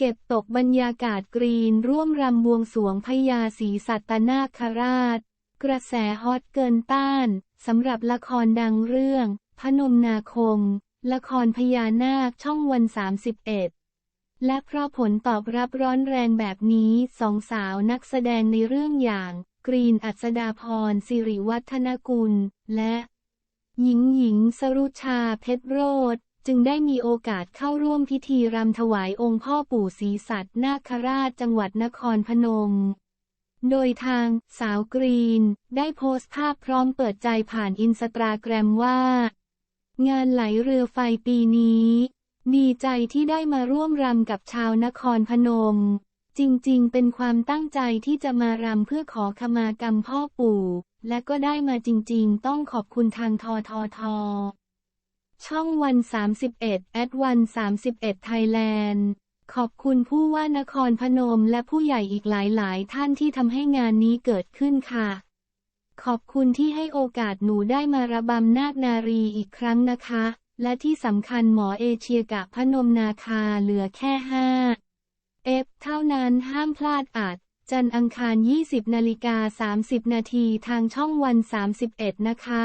เก็บตกบรรยากาศกรีนร่วมรำบวงสวงพญาศรีสัตนาคราช กระแสฮอตเกินต้านสำหรับละครดังเรื่อง พนมนาคม ละครพญานาคช่องวัน 31 และเพราะผลตอบรับร้อนแรงแบบนี้สองสาวนักแสดงในเรื่องอย่าง กรีนอัศดาพรสิริวัฒนกุล และ หญิงหญิงสรุชาเพชรโรธ จึงได้มีโอกาสเข้าร่วมพิธีรำถวายองค์พ่อปู่ศรีสัตนาคราชจังหวัดนครพนม โดยทางสาวกรีน ได้โพสต์ภาพพร้อมเปิดใจผ่านอินสตาแกรมว่า งานไหลเรือไฟปีนี้ ดีใจที่ได้มาร่วมรำกับชาวนครพนม จริงๆ เป็นความตั้งใจที่จะมารำเพื่อขอขมากรรมพ่อปู่ และก็ได้มาจริงๆ ต้องขอบคุณทางทอทอทอ ช่องวัน 31 แอดวัน 31 ไทยแลนด์ ขอบคุณผู้ว่านครพนมและผู้ใหญ่อีกหลาย ๆ ท่านที่ทำให้งานนี้เกิดขึ้นค่ะ ขอบคุณที่ให้โอกาสหนูได้มาระบำนาคนารีอีกครั้งนะคะ และที่สำคัญหมอเอเชียกะพนมนาคาเหลือแค่5เอฟเท่านั้นห้ามพลาดอัดจันอังคาร 20นาฬิกา30 นาทีทางช่องวัน 31 นะคะ